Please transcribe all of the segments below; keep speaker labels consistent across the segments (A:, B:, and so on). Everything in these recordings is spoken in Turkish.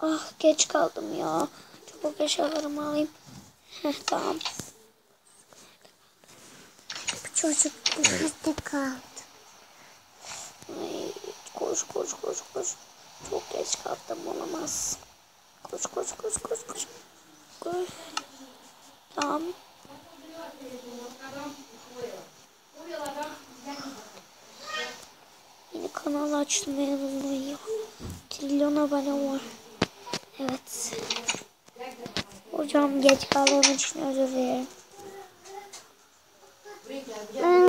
A: Ah geç kaldım ya. Çabuk eşyalarımı alayım. Heh, tamam.
B: Bu çocuk nerede kaldı?
A: Ay, koş koş koş koş. Çok geç kaldım olamaz. Koş koş koş koş koş. Koş. Tamam. Yeni kanal açtım en azından ya. Trilyon abone var. Evet. Hocam geç kaldığım için özür dilerim.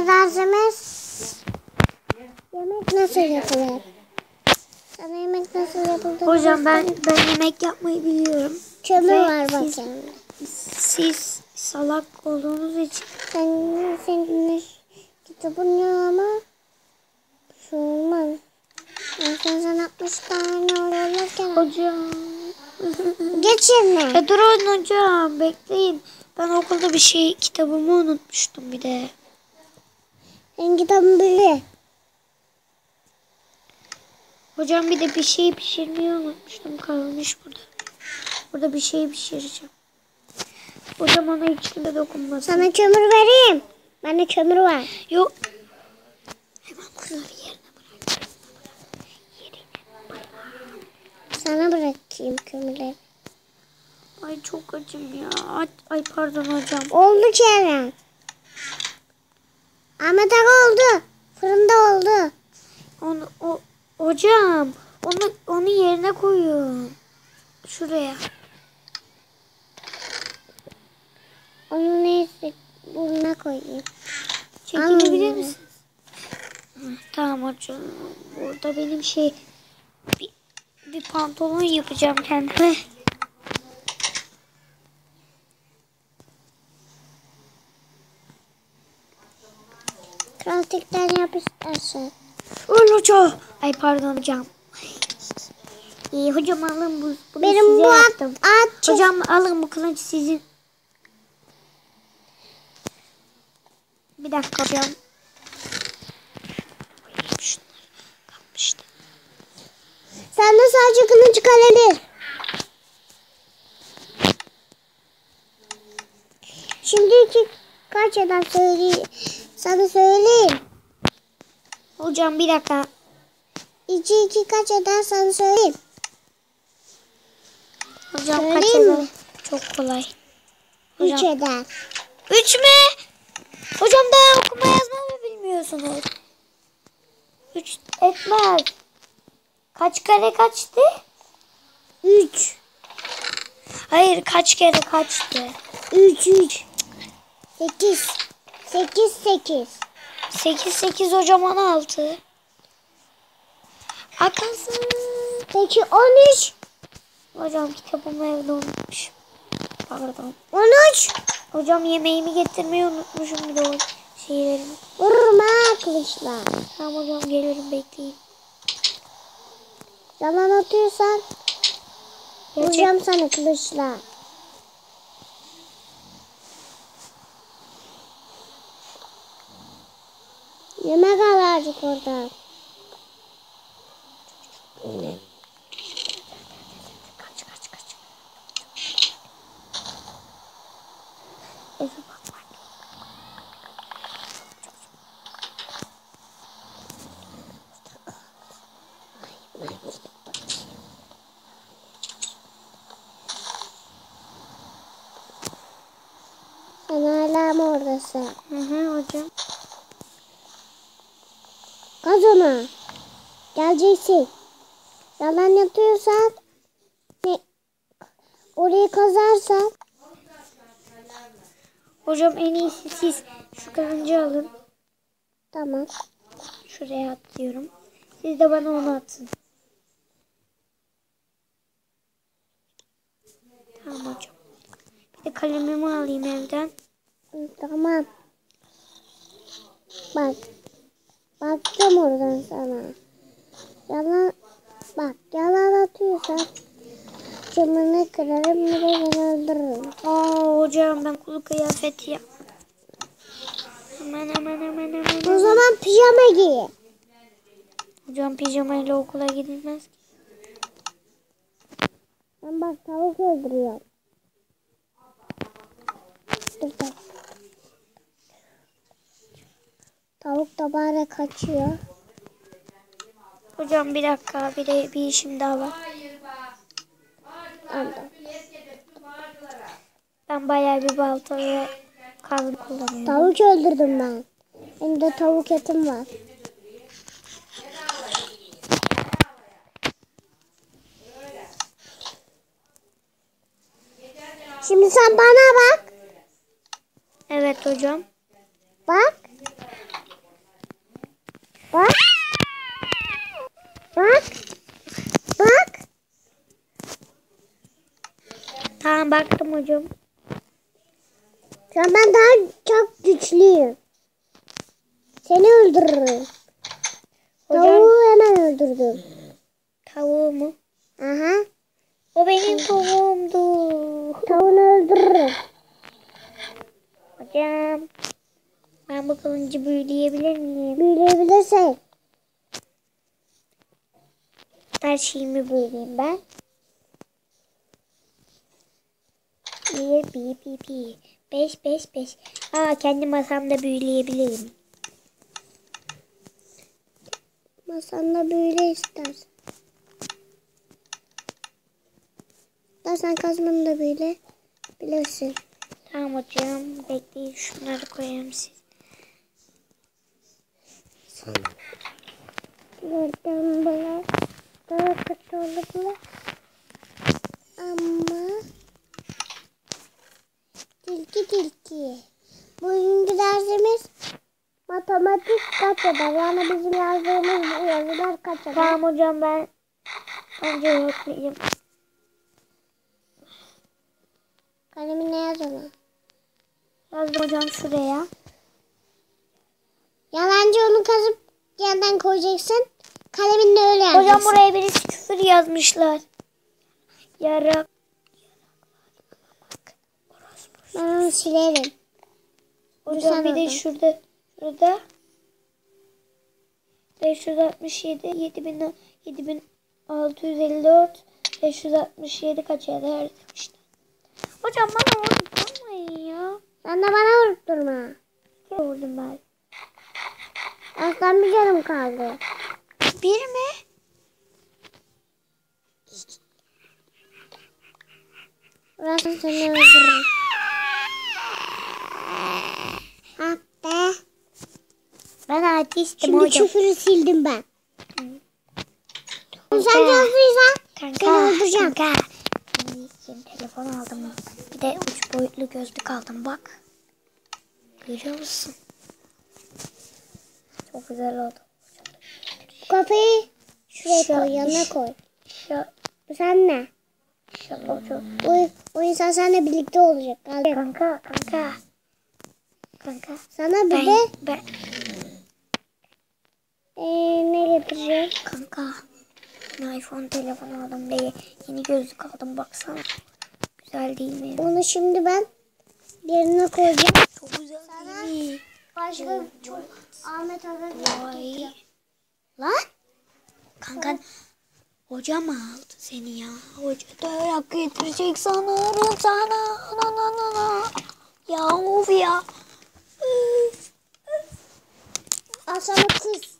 B: Malzemez. Yemek nasıl yapılır? Sana yemek nasıl yapılır?
A: Hocam ben ben yemek yapmayı biliyorum.
B: Kömür
A: Ve
B: var
A: siz-
B: bakayım.
A: Siz salak olduğunuz için
B: Sen, senin kitabın yok ama şey olmaz. Ben sen 60 tane olurken
A: Hocam.
B: Geç yerine.
A: E durun hocam bekleyin. Ben okulda bir şey kitabımı unutmuştum bir de.
B: Senin kitabın belli.
A: Hocam bir de bir şey pişirmeyi unutmuştum. Kalmış burada. Burada bir şey pişireceğim. Hocam ona hiç kimse dokunmasın.
B: Sana kömür vereyim. Bende kömür var.
A: Yok. Hemen bunları yerine bırak.
B: Sana bırakayım kömürleri.
A: Ay çok acım ya. Ay, ay pardon hocam.
B: Oldu Kerem. Ahmet Aga oldu. Fırında oldu.
A: Onu, o, hocam onu, onu yerine koyun. Şuraya.
B: Onu neyse burnuna koyayım.
A: Çekilebilir? Hı, Tamam hocam. Burada benim şey bir, bir pantolon yapacağım kendime.
B: Plastikten yap istersen.
A: Öl hocam. Ay pardon hocam. İyi hocam alın bu. Bunu
B: Benim
A: size
B: bu at, at
A: Hocam alın bu kılıç sizin. Bir dakika hocam.
B: Sende sadece kılıç kaleli. Şimdi iki kaç eder söyleyeyim. Sana söyleyeyim.
A: Hocam bir dakika.
B: İki iki kaç eder sana söyleyeyim.
A: Hocam
B: Söyleyeyim
A: kaç
B: mi?
A: eder? Çok kolay.
B: Üç
A: Hocam.
B: eder.
A: Üç mü? Hocam daha okuma yazma mı bilmiyorsunuz? Üç etmez. Kaç kare kaçtı?
B: Üç.
A: Hayır kaç kere kaçtı?
B: Üç üç. Sekiz. Sekiz sekiz.
A: 8 8 hocam 16. Akılsız.
B: Peki on üç.
A: Hocam kitabımı evde unutmuşum. Pardon.
B: On üç.
A: Hocam yemeğimi getirmeyi unutmuşum bir de o şeylerimi.
B: Vururum ha kılıçla.
A: Tamam hocam gelirim bekleyin.
B: Yalan atıyorsan vuracağım sana kılıçla. Yemek al artık oradan.
A: Kaç kaç kaç. Eve bak bak.
B: Sen hala oradasın?
A: Hı hı hocam.
B: Kaz onu. Geleceksin. Yalan yapıyorsan ne, orayı kazarsan
A: Hocam en iyisi siz şu kılıncı alın.
B: tamam.
A: Şuraya atlıyorum. Siz de bana onu atın. Tamam hocam. Bir de kalemimi alayım evden.
B: Tamam. Bak. Bakacağım oradan sana. Yalan. Bak yalan atıyorsan camını kırarım bir de beni öldürürüm.
A: Aa hocam ben kulu kıyafeti yap. Hemen hemen hemen hemen.
B: O zaman pijama giy.
A: Hocam pijamayla okula gidilmez ki.
B: Ben bak tavuk öldürüyorum. Dur dur. Tavuk da bari kaçıyor.
A: Hocam bir dakika bir bir işim daha var.
B: Anladım.
A: Ben bayağı bir balta ve kazma kullanıyorum.
B: Tavuk öldürdüm ben. Benim de tavuk etim var. Şimdi sen bana bak.
A: Evet hocam.
B: Bak. Bak. Bak. Bak.
A: Tamam baktım hocam.
B: Şu an ben daha çok güçlüyüm. Seni öldürürüm.
A: Hocam
B: Tavuğu hemen öldürdüm.
A: tavuğu mu?
B: Aha.
A: O benim tavuğumdu.
B: Tavuğunu öldürürüm.
A: Hocam. Bu kılıncı büyüleyebilir miyim?
B: Büyüleyebilirsin.
A: Her şeyimi büyüleyeyim ben. Bir, bir, bir, bir. Beş, beş, beş. Aa kendi masamda büyüleyebilirim.
B: Masanda böyle istersen. İstersen kazmanı da böyle bilirsin.
A: Tamam hocam. Bekleyin şunları koyayım siz.
B: Buradan böyle daha kötü olabilir. Ama tilki tilki. Bugünkü dersimiz matematik kaç eder? Yani bizim yazdığımız bu yazılar kaç eder?
A: Tamam hocam ben önce yoklayayım.
B: Kalemine yaz onu.
A: Yazdım hocam şuraya.
B: Yalancı onu kazıp yandan koyacaksın. Kaleminle öyle yazacaksın.
A: Hocam buraya birisi küfür yazmışlar. Yarak.
B: Ben onu silerim.
A: Hocam bir de şurada. Şurada. 567 7000 7654 567 kaç eder işte. Hocam bana vurmayın ya.
B: Sen de bana vurup durma.
A: Kere vurdum ben.
B: Aslan bir canım kaldı.
A: Bir mi?
B: Burası seni öldürür. Ah be.
A: Ben artistim
B: Şimdi
A: hocam.
B: küfürü sildim ben. Sen
A: Kanka.
B: yazdıysan
A: Kanka.
B: seni öldüreceğim.
A: Kanka. Şimdi yeni telefon aldım. Bir de uç boyutlu gözlük aldım bak. Görüyor musun? Çok güzel oldu.
B: Bu kafayı şuraya
A: Şu-
B: koy, yanına koy.
A: Şu,
B: Bu sen ne?
A: inşallah çok.
B: O, o insan seninle birlikte olacak. Al.
A: Kanka kanka. Kanka.
B: Sana bir
A: Ben,
B: de
A: ben
B: eee, ne getireceğim?
A: kanka. Ben iPhone telefon aldım diye yeni gözlük aldım baksana. Güzel değil mi?
B: Onu şimdi ben yerine koyacağım.
A: Çok güzel değil mi?
B: Başka çok Ahmet Atatürk.
A: Vay. Lan. Kanka hocam aldı seni ya. Hoca dayak getirecek sanırım sana. Na na na na. Ya of ya. Üf.
B: Al sana kız.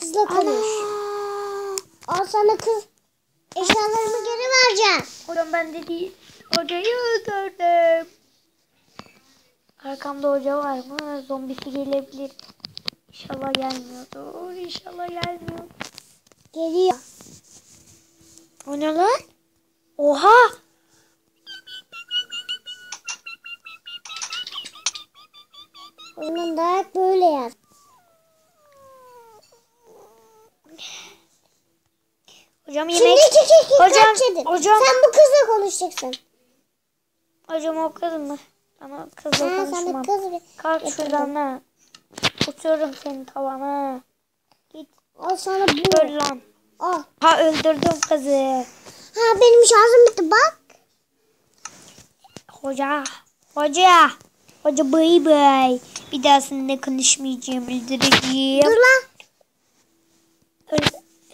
B: Kızla konuş.
A: Ana.
B: Al sana kız. Eşyalarımı geri vereceğim.
A: Hocam ben de değil. Hocayı öldürdüm. Arkamda hoca var mı? Zombisi gelebilir. İnşallah gelmiyordur. İnşallah gelmiyor.
B: Geliyor.
A: O ne lan? Oha!
B: Onun da böyle yaz.
A: Hocam
B: Şimdi
A: yemek...
B: iki kek
A: Hocam, hocam.
B: Sen bu kızla konuşacaksın.
A: Hocam o kız mı? Ama kızla
B: Ha,
A: konuşmam.
B: kız.
A: Kalk şuradan ha. Uçuyorum senin tavana. Git
B: Al sana bu.
A: öl lan.
B: Al.
A: Ha öldürdüm kızı.
B: Ha benim şarjım bitti bak.
A: Hoca. Hoca. Hoca bay bay. Bir daha seninle konuşmayacağım. Öldüreceğim.
B: Dur lan.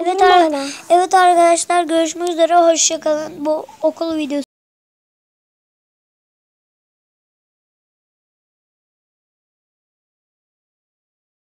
A: Evet, ar- evet arkadaşlar görüşmek üzere. Hoşçakalın. Bu okul videosu.